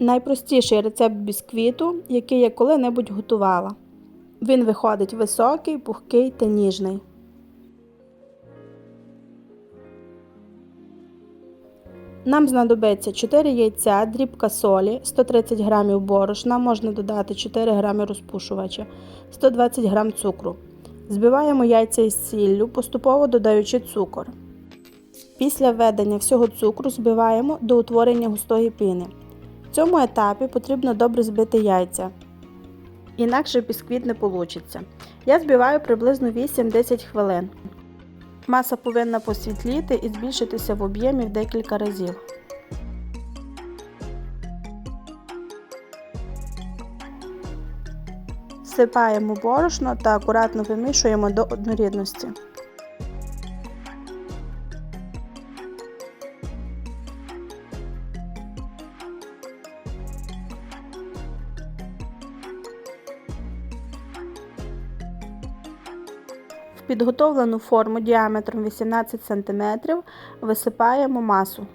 Найпростіший рецепт бісквіту, який я коли-небудь готувала. Він виходить високий, пухкий та ніжний. Нам знадобиться 4 яйця, дрібка солі, 130 г борошна, можна додати 4 г розпушувача, 120 г цукру. Збиваємо яйця із сіллю, поступово додаючи цукор. Після введення всього цукру збиваємо до утворення густої піни. В цьому етапі потрібно добре збити яйця. Інакше бісквіт не вийде. Я збиваю приблизно 8-10 хвилин. Маса повинна посвітліти і збільшитися в об'ємі в декілька разів. Всипаємо борошно та акуратно вимішуємо до однорідності. Підготовлену форму діаметром 18 см висипаємо масу.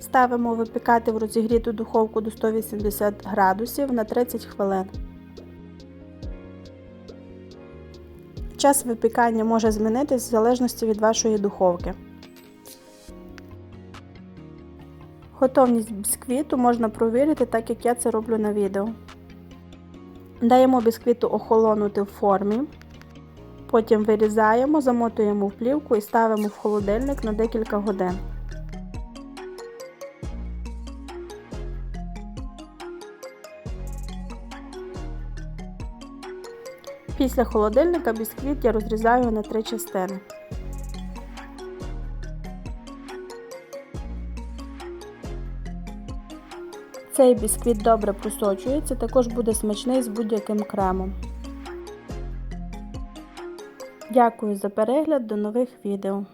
Ставимо випікати в розігріту духовку до 180 градусів на 30 хвилин. Час випікання може змінитись в залежності від вашої духовки. Готовність бісквіту можна провірити, так як я це роблю на відео. Даємо бісквіту охолонути в формі. Потім вирізаємо, замотуємо в плівку і ставимо в холодильник на декілька годин. Після холодильника бісквіт я розрізаю на три частини. Цей бісквіт добре просочується, також буде смачний з будь-яким кремом. Дякую за перегляд, до нових відео.